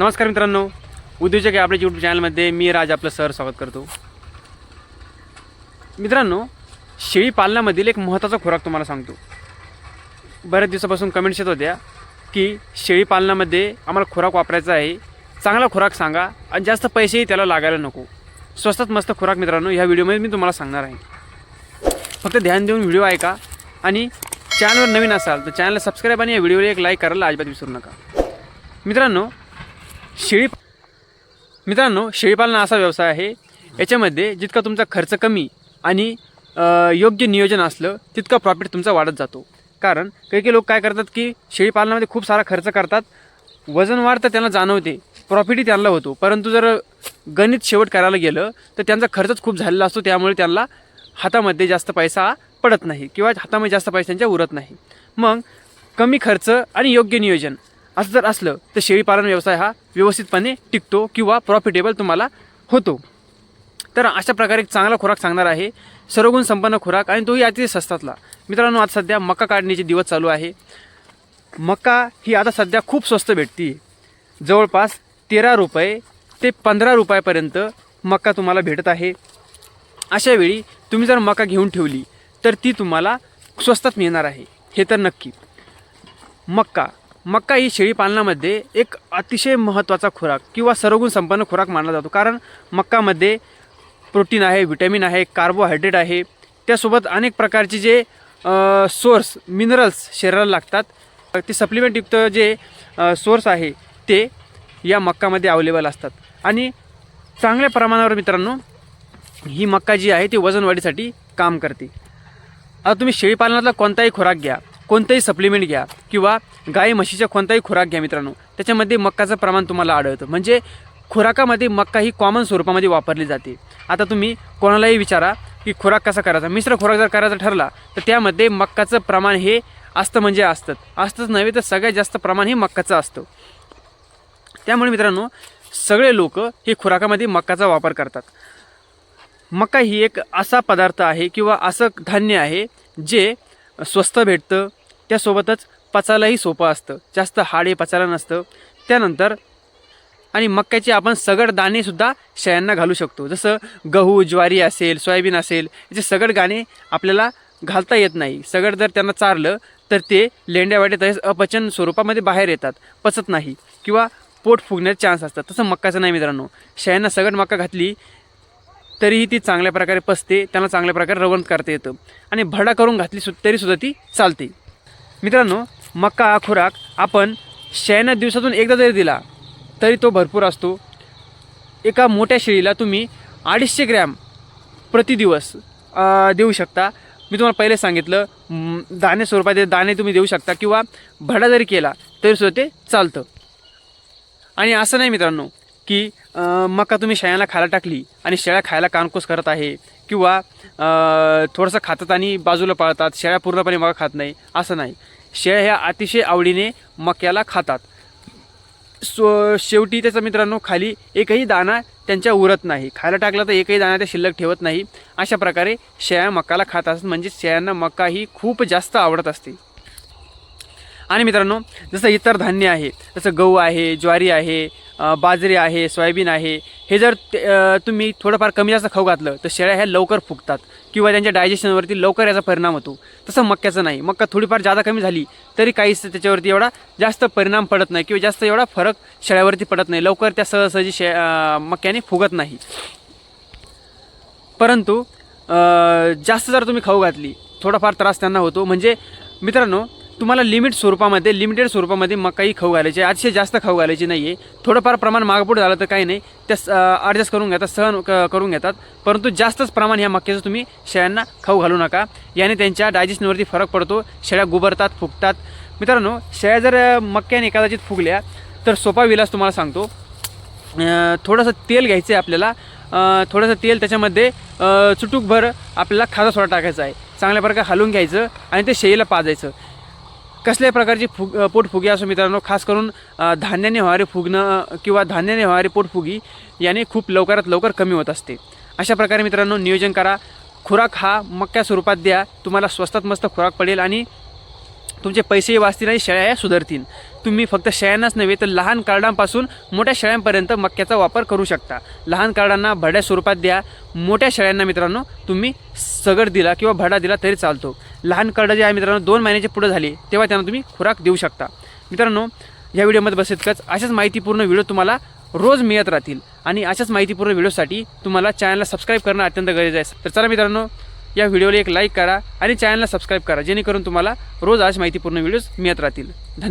नमस्कार मित्रांनो. उद्योजक या आपल्या यूट्यूब चॅनलमध्ये मी राज आपलं सर स्वागत करतो. मित्रांनो शेळी पालनामधील एक महत्त्वाचा खुराक तुम्हाला सांगतो. बऱ्याच दिवसापासून कमेंट्स येत होत्या की शेळी पालनामध्ये आम्हाला खुराक वापरायचा आहे. चांगला खुराक सांगा आणि जास्त पैसेही त्याला लागायला नको. स्वस्तात मस्त खुराक मित्रांनो ह्या व्हिडिओमध्ये मी तुम्हाला सांगणार आहे. फक्त ध्यान देऊन व्हिडिओ ऐका आणि चॅनलवर नवीन असाल तर चॅनलला सबस्क्राईब आणि या व्हिडिओला एक लाईक करायला अजिबात विसरू नका. मित्रांनो शेळी मित्रांनो शेळीपालन असा व्यवसाय आहे. याच्यामध्ये जितका तुमचा खर्च कमी आणि योग्य नियोजन असलं तितका प्रॉफिट तुमचा वाढत जातो. कारण काही काही लोक काय करतात की शेळीपालनामध्ये खूप सारा खर्च करतात. वजन वाढ तर त्यांना जाणवते. प्रॉफिटही त्यांना होतो. परंतु जर गणित शेवट करायला गेलं तर त्यांचा खर्चच खूप झालेला असतो. त्यामुळे त्यांना हातामध्ये जास्त पैसा पडत नाही किंवा हातामध्ये जास्त पैशांच्या उरत नाही. मग कमी खर्च आणि योग्य नियोजन. असं जर असलं तर शेळीपालन व्यवसाय हा व्यवस्थितपणे टिकतो किंवा प्रॉफिटेबल तुम्हाला होतो. तर अशा प्रकारे एक चांगला खुराक सांगणार आहे. सर्वगुण संपन्न खुराक आणि तोही अतिशय स्वस्तातला मित्रांनो आज सध्या मका काढण्याचे दिवस चालू आहे. मका ही आता सध्या खूप स्वस्त भेटते. जवळपास तेरा रुपये ते पंधरा रुपयापर्यंत मका तुम्हाला भेटत आहे. अशा वेळी तुम्ही जर मका घेऊन ठेवली तर ती तुम्हाला स्वस्तात मिळणार आहे. हे तर नक्की. मक्का मक्का ही शेळीपालनामध्ये एक अतिशय महत्त्वाचा खुराक किंवा सर्वगुण संपन्न खुराक मानला जातो. कारण मक्कामध्ये प्रोटीन आहे व्हिटॅमिन आहे कार्बोहायड्रेट आहे. त्यासोबत अनेक प्रकारचे जे सोर्स मिनरल्स शरीराला लागतात. ते सप्लिमेंटयुक्त जे सोर्स आहे ते या मक्कामध्ये अवेलेबल असतात. आणि चांगल्या प्रमाणावर मित्रांनो ही मक्का जी आहे ती वजन वाढीसाठी काम करते. आता तुम्ही शेळीपालनातला कोणताही खुराक घ्या. कोणतंही सप्लिमेंट घ्या किंवा गाई म्हशीचा कोणताही खुराक घ्या मित्रांनो. त्याच्यामध्ये मक्काचं प्रमाण तुम्हाला आढळतं. म्हणजे खुराकामध्ये मक्का ही कॉमन स्वरूपामध्ये वापरली जाते. आता तुम्ही कोणालाही विचारा की खुराक कसा करायचा? मिश्र खुराक जर करायचा ठरला तर त्यामध्ये मक्काचं प्रमाण हे असतं म्हणजे असतं. असतंच नव्हे तर सगळ्यात जास्त प्रमाण हे मक्काचं असतं. त्यामुळे मित्रांनो सगळे लोक हे खुराकामध्ये मक्काचा वापर करतात. मका ही एक असा पदार्थ आहे किंवा असं धान्य आहे जे स्वस्त भेटतं त्यासोबतच पचायलाही सोपं असतं. जास्त हाडे पचायला नसतं. त्यानंतर आणि मक्याचे आपण सगड दाणेसुद्धा शेळ्यांना घालू शकतो. जसं गहू ज्वारी असेल सोयाबीन असेल याचे सगड गाणे आपल्याला घालता येत नाही. सगड जर त्यांना चारलं तर ते लेंड्यावाटे तसेच अपचन स्वरूपामध्ये बाहेर येतात पचत नाही किंवा पोट फुगण्याचे चान्स असतात. तसं मक्काचं नाही मित्रांनो. शेळ्यांना सगड मक्का घातली तरीही ती चांगल्या प्रकारे पसते त्यांना चांगल्या प्रकारे रवण करता येतं. आणि भरडा करून घातली सु तरीसुद्धा ती चालते. मित्रांनो मक्का हा खुराक आपण शहाण्णव दिवसातून एकदा जरी दिला तरी तो भरपूर असतो. एका मोठ्या शेळीला तुम्ही अडीचशे ग्रॅम प्रतिदिवस देऊ शकता. मी तुम्हाला पहिले सांगितलं दाणे स्वरूपात दाणे तुम्ही देऊ शकता किंवा भडा जरी केला तरीसुद्धा ते चालतं. आणि असं नाही मित्रांनो की मका तुम्ही शेळ्यांना खायला टाकली आणि शेळ्या खायला कानकोस करत आहे किंवा थोडंसं खातात आणि बाजूला पाळतात शेळ्या पूर्णपणे मका खात नाही असं नाही. शेळ्या ह्या अतिशय आवडीने मक्याला खातात. सो शेवटी त्याचा मित्रांनो खाली एकही दाणा त्यांच्या उरत नाही. खायला टाकला तर एकही दाणा त्या शिल्लक ठेवत नाही. अशा प्रकारे शेळ्या मकाला खात असतात. म्हणजे शेळ्यांना मका ही खूप जास्त आवडत असते. आणि मित्रांनो जसं इतर धान्य आहे जसं गहू आहे ज्वारी आहे बाजरी आहे सोयाबीन आहे हे जर तुम्ही थोडंफार कमी जास्त खाऊ घातलं तर शेळ्या ह्या लवकर फुगतात किंवा त्यांच्या डायजेशनवरती लवकर याचा परिणाम होतो. तसं मक्याचं नाही. मक्का थोडीफार जादा कमी झाली तरी काहीच त्याच्यावरती एवढा जास्त परिणाम पडत नाही किंवा जास्त एवढा फरक शेळ्यावरती पडत नाही. लवकर त्या सहजसहजी शे मक्क्याने मक्याने फुगत नाही. परंतु जास्त जर तुम्ही खाऊ घातली थोडाफार त्रास त्यांना होतो. म्हणजे मित्रांनो तुम्हाला लिमिट स्वरूपामध्ये लिमिटेड स्वरूपामध्ये मकाई खाऊ घालायची अतिशय जास्त खाऊ घालायची नाही आहे थोडंफार प्रमाण मागपुढं झालं तर काही नाही. त्या ॲडजस्ट करून घेतात सहन क करून घेतात. परंतु जास्तच प्रमाण ह्या मक्याचं तुम्ही शेळ्यांना खाऊ घालू नका. याने त्यांच्या डायजेशनवरती फरक पडतो. शेळ्या गुबरतात फुगतात. मित्रांनो शेळ्या जर मक्याने कदाचित फुगल्या तर सोपा विलास तुम्हाला सांगतो. थोडंसं तेल घ्यायचं आहे आपल्याला थोडंसं तेल त्याच्यामध्ये चुटूकभर आपल्याला खाजा सोडा टाकायचा आहे. चांगल्या प्रकारे हलवून घ्यायचं आणि ते शेळीला पाजायचं. कसल्याही प्रकारची फुग पोटफुगी असो मित्रांनो खास करून धान्याने होणारे फुगणं किंवा धान्याने होणारी पोटफुगी याने खूप लवकरात लवकर कमी होत असते. अशा प्रकारे मित्रांनो नियोजन करा. खुराक हा मक्या स्वरूपात द्या. तुम्हाला स्वस्तात मस्त खुराक पडेल आणि तुमचे पैसेही वाचतील आणि शेळ्या ह्या सुधारतील. तुम्ही फक्त शेळ्यांनाच नव्हे तर लहान कार्डांपासून मोठ्या शेळ्यांपर्यंत मक्याचा वापर करू शकता. लहान कार्डांना भड्या स्वरूपात द्या. मोठ्या शेळ्यांना मित्रांनो तुम्ही सगड दिला किंवा भडा दिला तरी चालतो. लहान कार्ड जे आहे मित्रांनो दोन महिन्याचे पुढे झाले तेव्हा त्यांना तुम्ही खुराक देऊ शकता. मित्रांनो या व्हिडिओमध्ये बस इतकंच अशाच माहितीपूर्ण व्हिडिओ तुम्हाला रोज मिळत राहतील. आणि अशाच माहितीपूर्ण व्हिडिओसाठी तुम्हाला चॅनलला सबस्क्राईब करणं अत्यंत गरजेचं आहे. तर चला मित्रांनो या व्हिडिओला एक लाईक करा आणि चॅनलला सबस्क्राईब करा जेणेकरून तुम्हाला रोज आज माहितीपूर्ण व्हिडिओज मिळत राहतील. धन्यवाद.